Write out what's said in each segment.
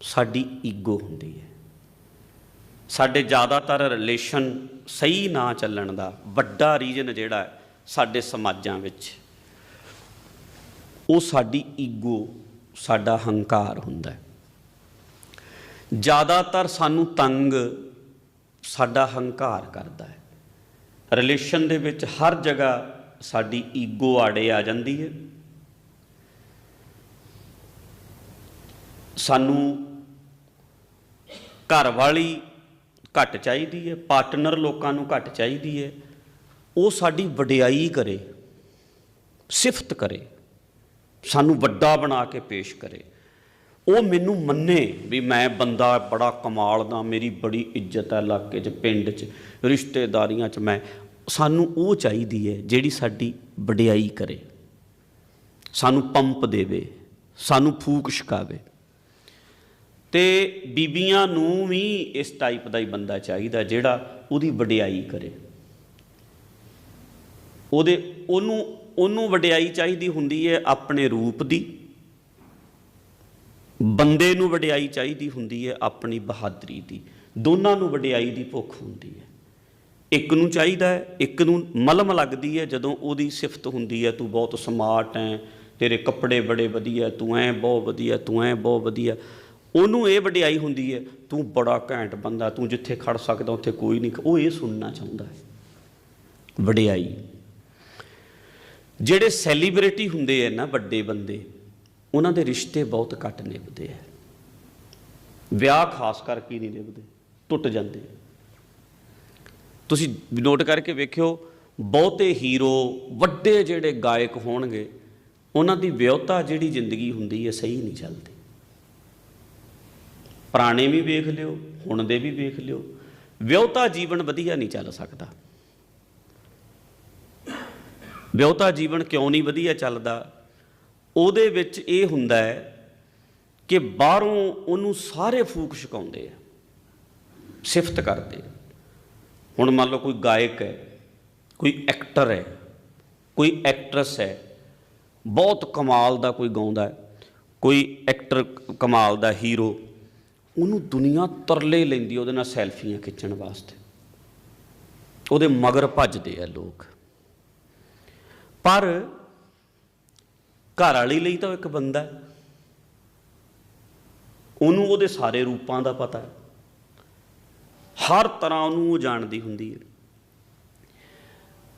ਸਾਡੀ ਈਗੋ ਹੁੰਦੀ ਹੈ। ਸਾਡੇ ਜ਼ਿਆਦਾਤਰ ਰਿਲੇਸ਼ਨ ਸਹੀ ਨਾ ਚੱਲਣ ਦਾ ਵੱਡਾ ਰੀਜਨ ਜਿਹੜਾ ਹੈ ਸਾਡੇ ਸਮਾਜਾਂ ਵਿੱਚ, ਉਹ ਸਾਡੀ ਈਗੋ, ਸਾਡਾ ਹੰਕਾਰ ਹੁੰਦਾ ਹੈ। ਜ਼ਿਆਦਾਤਰ ਸਾਨੂੰ ਤੰਗ ਸਾਡਾ ਹੰਕਾਰ ਕਰਦਾ ਹੈ। ਰਿਲੇਸ਼ਨ ਦੇ ਵਿੱਚ ਹਰ ਜਗ੍ਹਾ ਸਾਡੀ ਈਗੋ ਆੜੇ ਆ ਜਾਂਦੀ ਹੈ। ਸਾਨੂੰ ਘਰ ਵਾਲੀ ਘੱਟ ਚਾਹੀਦੀ ਹੈ ਪਾਰਟਨਰ ਲੋਕਾਂ ਨੂੰ ਘੱਟ ਚਾਹੀਦੀ ਹੈ। ਉਹ ਸਾਡੀ ਵਡਿਆਈ ਕਰੇ, ਸਿਫਤ ਕਰੇ, ਸਾਨੂੰ ਵੱਡਾ ਬਣਾ ਕੇ ਪੇਸ਼ ਕਰੇ। ਉਹ ਮੈਨੂੰ ਮੰਨੇ ਵੀ ਮੈਂ ਬੰਦਾ ਬੜਾ ਕਮਾਲ ਦਾ, ਮੇਰੀ ਬੜੀ ਇੱਜ਼ਤ ਹੈ ਇਲਾਕੇ 'ਚ, ਪਿੰਡ 'ਚ, ਰਿਸ਼ਤੇਦਾਰੀਆਂ 'ਚ ਮੈਂ। ਸਾਨੂੰ ਉਹ ਚਾਹੀਦੀ ਹੈ ਜਿਹੜੀ ਸਾਡੀ ਵਡਿਆਈ ਕਰੇ। ਸਾਨੂੰ ਪੰਪ ਦੇਵੇ, ਸਾਨੂੰ ਫੂਕ ਛਕਾਵੇ। ਤੇ ਬੀਬੀਆਂ ਨੂੰ ਵੀ ਇਸ ਟਾਈਪ ਦਾ ਹੀ ਬੰਦਾ ਚਾਹੀਦਾ ਜਿਹੜਾ ਉਹਦੀ ਵਡਿਆਈ ਕਰੇ। ਉਹਦੇ, ਉਹਨੂੰ ਉਹਨੂੰ ਵਡਿਆਈ ਚਾਹੀਦੀ ਹੁੰਦੀ ਹੈ ਆਪਣੇ ਰੂਪ ਦੀ। ਬੰਦੇ ਨੂੰ ਵਡਿਆਈ ਚਾਹੀਦੀ ਹੁੰਦੀ ਹੈ ਆਪਣੀ ਬਹਾਦਰੀ ਦੀ। ਦੋਨਾਂ ਨੂੰ ਵਡਿਆਈ ਦੀ ਭੁੱਖ ਹੁੰਦੀ ਹੈ। ਇੱਕ ਨੂੰ ਚਾਹੀਦਾ ਹੈ, ਇੱਕ ਨੂੰ ਮਲਮ ਲੱਗਦੀ ਹੈ, ਜਦੋਂ ਉਹਦੀ ਸਿਫਤ ਹੁੰਦੀ ਹੈ, ਤੂੰ ਬਹੁਤ ਸਮਾਰਟ ਹੈ, ਤੇਰੇ ਕੱਪੜੇ ਬੜੇ ਵਧੀਆ, ਤੂੰ ਐ ਬਹੁਤ ਵਧੀਆ, ਤੂੰ ਐ ਬਹੁਤ ਵਧੀਆ। ਉਹਨੂੰ ਇਹ ਵਡਿਆਈ ਹੁੰਦੀ ਹੈ, ਤੂੰ ਬੜਾ ਘੈਂਟ ਬੰਦਾ, ਤੂੰ ਜਿੱਥੇ ਖੜ ਸਕਦਾ, ਉੱਥੇ ਕੋਈ ਨਹੀਂ, ਉਹ ਇਹ ਸੁਣਨਾ ਚਾਹੁੰਦਾ ਹੈ। ਵਡਿਆਈ। ਜਿਹੜੇ ਸੈਲੀਬ੍ਰਿਟੀ ਹੁੰਦੇ ਆ ਨਾ ਵੱਡੇ ਬੰਦੇ, ਉਹਨਾਂ ਦੇ ਰਿਸ਼ਤੇ ਬਹੁਤ ਘੱਟ ਨਿਭਦੇ ਆ। ਵਿਆਹ ਖਾਸ ਕਰਕੇ ਨਹੀਂ ਨਿਭਦੇ, ਟੁੱਟ ਜਾਂਦੇ ਤੁਸੀਂ ਨੋਟ ਕਰਕੇ ਵੇਖਿਓ, ਬਹੁਤੇ ਹੀਰੋ, ਵੱਡੇ ਜਿਹੜੇ ਗਾਇਕ ਹੋਣਗੇ, ਉਹਨਾਂ ਦੀ ਵਿਆਹਤਾ ਜਿਹੜੀ ਜ਼ਿੰਦਗੀ ਹੁੰਦੀ ਹੈ, ਸਹੀ ਨਹੀਂ ਚੱਲਦੀ। ਪੁਰਾਣੇ ਵੀ ਵੇਖ ਲਿਓ, ਹੁਣ ਦੇ ਵੀ ਵੇਖ ਲਿਓ। ਵਿਆਹਤਾ ਜੀਵਨ ਵਧੀਆ ਨਹੀਂ ਚੱਲ ਸਕਦਾ। ਵਿਆਹਤਾ ਜੀਵਨ ਕਿਉਂ ਨਹੀਂ ਵਧੀਆ ਚੱਲਦਾ? ਉਹਦੇ ਵਿੱਚ ਇਹ ਹੁੰਦਾ ਹੈ ਕਿ ਬਾਹਰੋਂ ਉਹਨੂੰ ਸਾਰੇ ਫੂਕ ਛਕਾਉਂਦੇ ਆ, ਸਿਫਤ ਕਰਦੇ ਆ। ਹੁਣ ਮੰਨ ਲਓ ਕੋਈ ਗਾਇਕ ਹੈ, ਕੋਈ ਐਕਟਰ ਹੈ, ਕੋਈ ਐਕਟਰੈਸ ਹੈ, ਬਹੁਤ ਕਮਾਲ ਦਾ ਕੋਈ ਗਾਉਂਦਾ ਹੈ, ਕੋਈ ਐਕਟਰ ਕਮਾਲ ਦਾ ਹੀਰੋ ਉਹਨੂੰ ਦੁਨੀਆ ਤਰਲੇ ਲੈਂਦੀ ਉਹਦੇ ਨਾਲ ਸੈਲਫੀਆਂ ਖਿੱਚਣ ਵਾਸਤੇ। ਉਹਦੇ ਮਗਰ ਭੱਜਦੇ ਆ ਲੋਕ। ਪਰ ਘਰ ਵਾਲੀ ਲਈ ਤਾਂ ਉਹ ਇੱਕ ਬੰਦਾ ਹੈ। ਉਹਨੂੰ ਉਹਦੇ ਸਾਰੇ ਰੂਪਾਂ ਦਾ ਪਤਾ ਹੈ। ਹਰ ਤਰ੍ਹਾਂ ਉਹਨੂੰ ਉਹ ਜਾਣਦੀ ਹੁੰਦੀ ਹੈ।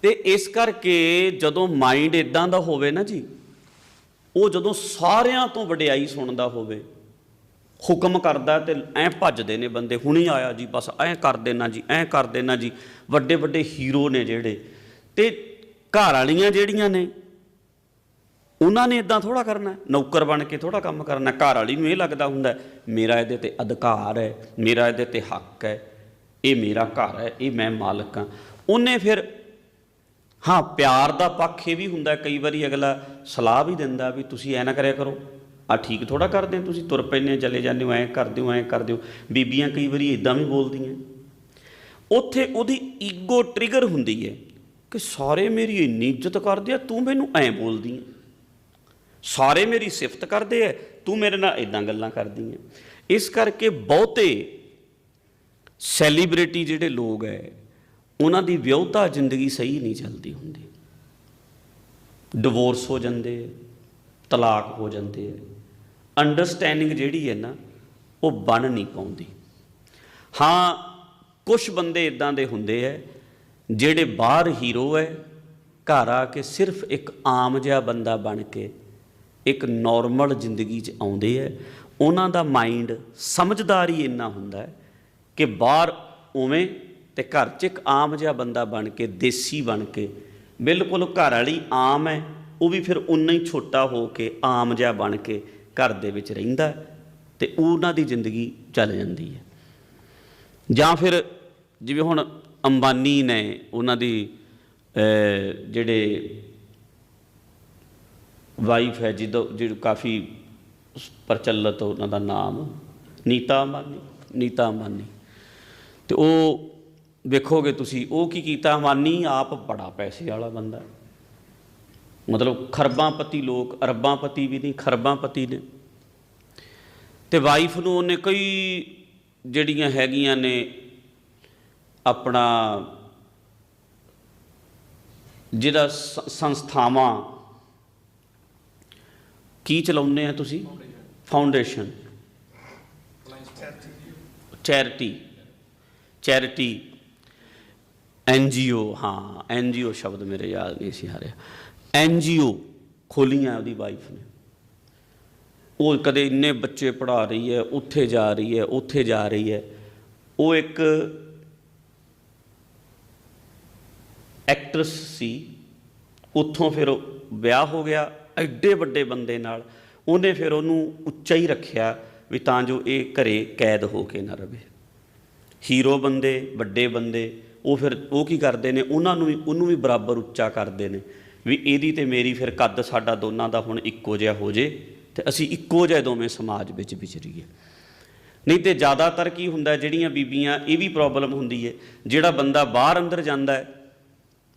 ਤੇ ਇਸ ਕਰਕੇ ਜਦੋਂ ਮਾਈਂਡ ਇਦਾਂ ਦਾ ਹੋਵੇ ਨਾ ਜੀ, ਉਹ ਜਦੋਂ ਸਾਰਿਆਂ ਤੋਂ ਵਡਿਆਈ ਸੁਣਦਾ ਹੋਵੇ ਹੁਕਮ ਕਰਦਾ ਤੇ ਐ ਭੱਜਦੇ ਨੇ ਬੰਦੇ, ਹੁਣੀ ਆਇਆ ਜੀ, ਬਸ ਐ ਕਰ ਦੇਣਾ ਜੀ, ਐ ਕਰ ਦੇਣਾ ਜੀ। ਵੱਡੇ ਵੱਡੇ ਹੀਰੋ ਨੇ ਜਿਹੜੇ। ਤੇ ਘਰ ਵਾਲੀਆਂ ਜਿਹੜੀਆਂ ਨੇ, ਉਹਨਾਂ ਨੇ ਇਦਾਂ ਥੋੜਾ ਕਰਨਾ, ਨੌਕਰ ਬਣ ਕੇ ਥੋੜਾ ਕੰਮ ਕਰਨਾ। ਘਰ ਵਾਲੀ ਨੂੰ ਇਹ ਲੱਗਦਾ ਹੁੰਦਾ, ਮੇਰਾ ਇਹਦੇ ਤੇ ਅਧਿਕਾਰ ਹੈ, ਮੇਰਾ ਇਹਦੇ ਤੇ ਹੱਕ ਹੈ, ਇਹ ਮੇਰਾ ਘਰ ਹੈ, ਇਹ ਮੈਂ ਮਾਲਕ ਹਾਂ। ਉਹਨੇ ਫਿਰ, ਹਾਂ, ਪਿਆਰ ਦਾ ਪੱਖ ਇਹ ਵੀ ਹੁੰਦਾ, ਕਈ ਵਾਰੀ ਅਗਲਾ ਸਲਾਹ ਵੀ ਦਿੰਦਾ ਵੀ ਤੁਸੀਂ ਐ ਨਾ ਕਰਿਆ ਕਰੋ। ਆ ਠੀਕ ਥੋੜਾ ਕਰਦੇ ਤੁਸੀਂ? ਤੁਰ ਪੈਂਦੇ ਚਲੇ ਜਾਂਦੇ ਹੋ, ਐ ਕਰਦੇ ਹੋ, ਐ ਕਰਦੇ ਹੋ। ਬੀਬੀਆਂ ਕਈ ਵਾਰੀ ਇਦਾਂ ਵੀ ਬੋਲਦੀਆਂ। ਉੱਥੇ ਉਹਦੀ ਈਗੋ ਟ੍ਰਿਗਰ ਹੁੰਦੀ ਹੈ ਕਿ ਸਾਰੇ ਮੇਰੀ ਇੰਨੀ ਇੱਜ਼ਤ ਕਰਦੇ ਆ, ਤੂੰ ਮੈਨੂੰ ਐ ਬੋਲਦੀ ਹੈ। ਸਾਰੇ ਮੇਰੀ ਸਿਫਤ ਕਰਦੇ ਐ ਤੂੰ ਮੇਰੇ ਨਾਲ ਇਦਾਂ ਗੱਲਾਂ ਕਰਦੀ ਹੈ। ਇਸ ਕਰਕੇ ਬਹੁਤੇ ਸੈਲੀਬ੍ਰਿਟੀ ਜਿਹੜੇ ਲੋਕ ਐ ਉਹਨਾਂ ਦੀ ਵਿਆਹਤਾ ਜ਼ਿੰਦਗੀ ਸਹੀ ਨਹੀਂ ਚੱਲਦੀ ਹੁੰਦੀ। ਡਿਵੋਰਸ ਹੋ ਜਾਂਦੇ, ਤਲਾਕ ਹੋ ਜਾਂਦੇ ਐ ਅੰਡਰਸਟੈਂਡਿੰਗ ਜਿਹੜੀ ਹੈ ਨਾ, ਉਹ ਬਣ ਨਹੀਂ ਪਾਉਂਦੀ। ਹਾਂ ਕੁਝ ਬੰਦੇ ਇਦਾਂ ਦੇ ਹੁੰਦੇ ਐ, ਜਿਹੜੇ ਬਾਹਰ ਹੀਰੋ ਐ, ਘਰ ਆ ਕੇ ਸਿਰਫ ਇੱਕ ਆਮ ਜਿਹਾ ਬੰਦਾ ਬਣ ਕੇ ਇੱਕ ਨਾਰਮਲ ਜ਼ਿੰਦਗੀ 'ਚ ਆਉਂਦੇ ਐ, ਉਹਨਾਂ ਦਾ ਮਾਈਂਡ ਸਮਝਦਾਰ ਹੀ ਇੰਨਾ ਹੁੰਦਾ ਹੈ ਕਿ ਬਾਹਰ ਉਵੇਂ ਤੇ ਘਰ 'ਚ ਇੱਕ ਆਮ ਜਿਹਾ ਬੰਦਾ ਬਣ ਕੇ, ਦੇਸੀ ਬਣ ਕੇ, ਬਿਲਕੁਲ ਘਰ ਵਾਲੀ ਆਮ ਹੈ ਉਹ ਵੀ ਫਿਰ ਉਨਾ ਹੀ ਛੋਟਾ ਹੋ ਕੇ ਆਮ ਜਿਹਾ ਬਣ ਕੇ ਘਰ ਦੇ ਵਿੱਚ ਰਹਿੰਦਾ ਹੈ ਤੇ ਉਹਨਾਂ ਦੀ ਜ਼ਿੰਦਗੀ ਚੱਲ ਜਾਂਦੀ ਹੈ। ਜਾਂ ਫਿਰ ਜਿਵੇਂ ਹੁਣ ਅੰਬਾਨੀ ਨੇ ਉਹਨਾਂ ਦੀ ਜਿਹੜੇ ਵਾਈਫ ਹੈ, ਜਿਹਦਾ ਜਿਹੜੀ ਕਾਫੀ ਪ੍ਰਚਲਿਤ ਉਹਨਾਂ ਦਾ ਨਾਮ ਨੀਤਾ ਅੰਬਾਨੀ ਨੀਤਾ ਅੰਬਾਨੀ। ਤੇ ਉਹ ਵੇਖੋਗੇ ਤੁਸੀਂ, ਉਹ ਕੀ ਕੀਤਾ? ਅੰਬਾਨੀ ਆਪ ਬੜਾ ਪੈਸੇ ਵਾਲਾ ਬੰਦਾ ਮਤਲਬ ਖਰਬਾਂਪਤੀ ਲੋਕ ਅਰਬਾਂਪਤੀ ਵੀ ਨਹੀਂ ਖਰਬਾਂਪਤੀ ਨੇ। ਤੇ ਵਾਈਫ ਨੂੰ ਉਹਨੇ ਕਈ ਜਿਹੜੀਆਂ ਹੈਗੀਆਂ ਨੇ ਆਪਣਾ ਜਿਹੜਾ ਸੰਸਥਾਵਾਂ। ਕੀ ਚਲਾਉਂਦੇ ਆ ਤੁਸੀਂ? Foundation charity charity N NGO ਹਾਂ ਐਨ ਐਨਜੀਓ ਸ਼ਬਦ ਮੇਰੇ ਯਾਦ ਨਹੀਂ ਸੀ ਆ ਰਿਹਾ। ਐਨ ਐਨਜੀਓ ਖੋਲੀਆਂ ਉਹਦੀ ਵਾਈਫ ਨੇ। ਉਹ ਕਦੇ ਇੰਨੇ ਬੱਚੇ ਪੜ੍ਹਾ ਰਹੀ ਹੈ, ਉੱਥੇ ਜਾ ਰਹੀ ਹੈ, ਉੱਥੇ ਜਾ ਰਹੀ ਹੈ। ਉਹ ਇੱਕ ਐਕਟਰਸ ਸੀ। ਉੱਥੋਂ ਫਿਰ ਉਹ ਵਿਆਹ ਹੋ ਗਿਆ, ਐਡੇ ਵੱਡੇ ਬੰਦੇ ਨਾਲ। ਉਹਨੇ ਫਿਰ ਉਹਨੂੰ ਉੱਚਾ ਹੀ ਰੱਖਿਆ ਵੀ ਤਾਂ ਜੋ ਇਹ ਘਰੇ ਕੈਦ ਹੋ ਕੇ ਨਾ ਰਵੇ। ਹੀਰੋ ਬੰਦੇ, ਵੱਡੇ ਬੰਦੇ, ਉਹ ਫਿਰ ਉਹ ਕੀ ਕਰਦੇ ਨੇ, ਉਹਨਾਂ ਨੂੰ ਵੀ ਉਹਨੂੰ ਵੀ ਬਰਾਬਰ ਉੱਚਾ ਕਰਦੇ ਨੇ। ਵੀ ਇਹਦੀ ਤੇ ਮੇਰੀ ਫਿਰ ਕੱਦ ਸਾਡਾ ਦੋਨਾਂ ਦਾ ਹੁਣ ਇੱਕੋ ਜਿਹਾ ਹੋ ਜੇ ਤੇ ਅਸੀਂ ਇੱਕੋ ਜਿਹੇ ਦੋਵੇਂ ਸਮਾਜ ਵਿੱਚ ਵਿਚਰੀਏ ਨਹੀਂ ਤੇ ਜ਼ਿਆਦਾਤਰ ਕੀ ਹੁੰਦਾ, ਜਿਹੜੀਆਂ ਬੀਬੀਆਂ, ਇਹ ਵੀ ਪ੍ਰੋਬਲਮ ਹੁੰਦੀ ਹੈ ਜਿਹੜਾ ਬੰਦਾ ਬਾਹਰ ਅੰਦਰ ਜਾਂਦਾ ਹੈ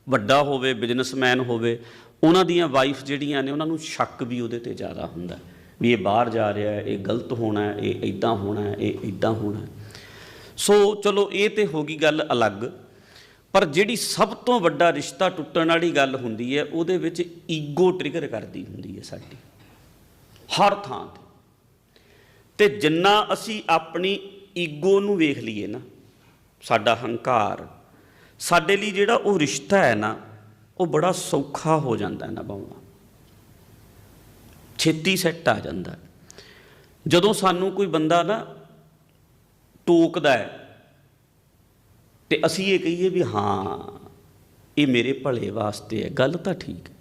ਵੱਡਾ ਹੋਵੇ ਬਿਜ਼ਨਸਮੈਨ ਹੋਵੇ, ਉਹਨਾਂ ਦੀਆਂ ਵਾਈਫ ਜਿਹੜੀਆਂ ਨੇ, ਉਹਨਾਂ ਨੂੰ ਸ਼ੱਕ ਵੀ ਉਹਦੇ ਤੇ ਜ਼ਿਆਦਾ ਹੁੰਦਾ ਵੀ ਇਹ ਬਾਹਰ ਜਾ ਰਿਹਾ ਹੈ ਇਹ ਗਲਤ ਹੋਣਾ ਹੈ ਇਹ ਇਦਾਂ ਹੋਣਾ ਹੈ ਇਹ ਇਦਾਂ ਹੋਣਾ ਹੈ ਸੋ ਚਲੋ, ਇਹ ਤੇ ਹੋ ਗਈ ਗੱਲ ਅਲੱਗ। ਪਰ ਜਿਹੜੀ ਸਭ ਤੋਂ ਵੱਡਾ ਰਿਸ਼ਤਾ ਟੁੱਟਣ ਵਾਲੀ ਗੱਲ ਹੁੰਦੀ ਹੈ, ਉਹਦੇ ਵਿੱਚ ਈਗੋ ਟ੍ਰਿਗਰ ਕਰਦੀ ਹੁੰਦੀ ਹੈ ਸਾਡੀ। ਹਰ ਥਾਂ ਤੇ। ਤੇ ਜਿੰਨਾ ਅਸੀਂ ਆਪਣੀ ਈਗੋ ਨੂੰ ਵੇਖ ਲਈਏ ਨਾ, ਸਾਡਾ ਹੰਕਾਰ, ਸਾਡੇ ਲਈ ਜਿਹੜਾ ਉਹ ਰਿਸ਼ਤਾ ਹੈ ਨਾ, ਉਹ ਬੜਾ ਸੌਖਾ ਹੋ ਜਾਂਦਾ ਹੈ ਨਿਭਾਉਣਾ ਛੇਤੀ ਸੈੱਟ ਆ ਜਾਂਦਾ। ਜਦੋਂ ਸਾਨੂੰ ਕੋਈ ਬੰਦਾ ਨਾ ਟੋਕਦਾ ਹੈ ਤੇ ਅਸੀਂ ਇਹ ਕਹੀਏ ਵੀ ਹਾਂ, ਇਹ ਮੇਰੇ ਭਲੇ ਵਾਸਤੇ ਹੈ, ਗੱਲ ਤਾਂ ਠੀਕ ਹੈ।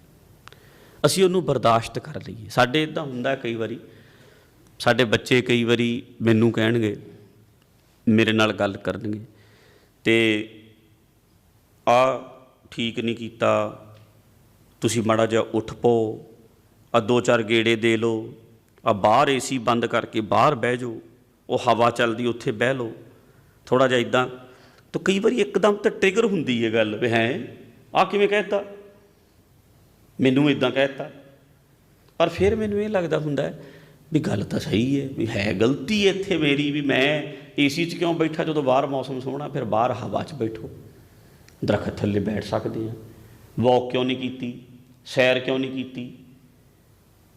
ਅਸੀਂ ਉਹਨੂੰ ਬਰਦਾਸ਼ਤ ਕਰ ਲਈਏ। ਸਾਡੇ ਇਦਾਂ ਹੁੰਦਾ ਕਈ ਵਾਰੀ, ਸਾਡੇ ਬੱਚੇ ਕਈ ਵਾਰੀ ਮੈਨੂੰ ਕਹਿਣਗੇ, ਮੇਰੇ ਨਾਲ ਗੱਲ ਕਰਨਗੇ, ਤੇ ਆ ਠੀਕ ਨਹੀਂ ਕੀਤਾ, ਤੁਸੀਂ ਮਾੜਾ ਜਿਹਾ ਉੱਠ ਪਓ, ਆ ਦੋ ਚਾਰ ਗੇੜੇ ਦੇ ਲਓ, ਆ ਬਾਹਰ ਏਸੀ ਬੰਦ ਕਰਕੇ ਬਾਹਰ ਬਹਿ ਜਾਓ, ਉਹ ਹਵਾ ਚੱਲਦੀ, ਉੱਥੇ ਬਹਿ ਲਓ। ਥੋੜਾ ਜਿਹਾ ਇਦਾਂ ਤਾਂ ਕਈ ਵਾਰੀ ਇੱਕਦਮ ਤਾਂ ਟ੍ਰਿਗਰ ਹੁੰਦੀ ਹੈ ਗੱਲ ਵੀ ਹੈ ਆ ਕਿਵੇਂ ਕਹਿਤਾ ਮੈਨੂੰ ਇਦਾਂ ਕਹਿਤਾ ਪਰ ਫਿਰ ਮੈਨੂੰ ਇਹ ਲੱਗਦਾ ਹੁੰਦਾ ਹੈ ਵੀ ਗੱਲ ਤਾਂ ਸਹੀ ਹੈ ਵੀ ਹੈ ਗਲਤੀ ਇੱਥੇ ਮੇਰੀ ਵੀ ਮੈਂ ਏਸੀ 'ਚ ਕਿਉਂ ਬੈਠਾ? ਜਦੋਂ ਬਾਹਰ ਮੌਸਮ ਸੋਹਣਾ, ਫਿਰ ਬਾਹਰ ਹਵਾ 'ਚ ਬੈਠੋ। ਦਰਖਤ ਥੱਲੇ ਬੈਠ ਸਕਦੇ ਆ। ਵਾਕ ਕਿਉਂ ਨਹੀਂ ਕੀਤੀ? ਸੈਰ ਕਿਉਂ ਨਹੀਂ ਕੀਤੀ?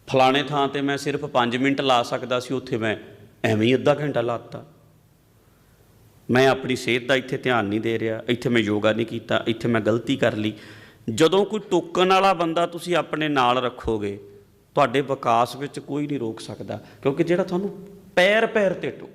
ਫਲਾਣੇ ਥਾਂ ਤੇ ਮੈਂ ਸਿਰਫ 5 ਮਿੰਟ ਲਾ ਸਕਦਾ ਸੀ, ਉੱਥੇ ਮੈਂ ਐਵੇਂ ਹੀ ਅੱਧਾ ਘੰਟਾ ਲਾਤਾ ਮੈਂ ਆਪਣੀ ਸਿਹਤ ਦਾ ਇੱਥੇ ਧਿਆਨ ਨਹੀਂ ਦੇ ਰਿਹਾ, ਇੱਥੇ ਮੈਂ ਯੋਗਾ ਨਹੀਂ ਕੀਤਾ, ਇੱਥੇ ਮੈਂ ਗਲਤੀ ਕਰ ਲਈ। ਜਦੋਂ ਕੋਈ ਟੋਕਣ ਵਾਲਾ ਬੰਦਾ ਤੁਸੀਂ ਆਪਣੇ ਨਾਲ ਰੱਖੋਗੇ, ਤੁਹਾਡੇ ਵਿਕਾਸ ਵਿੱਚ ਕੋਈ ਨਹੀਂ ਰੋਕ ਸਕਦਾ, ਕਿਉਂਕਿ ਜਿਹੜਾ ਤੁਹਾਨੂੰ ਪੈਰ ਪੈਰ ਤੇ ਟੋਕੇ।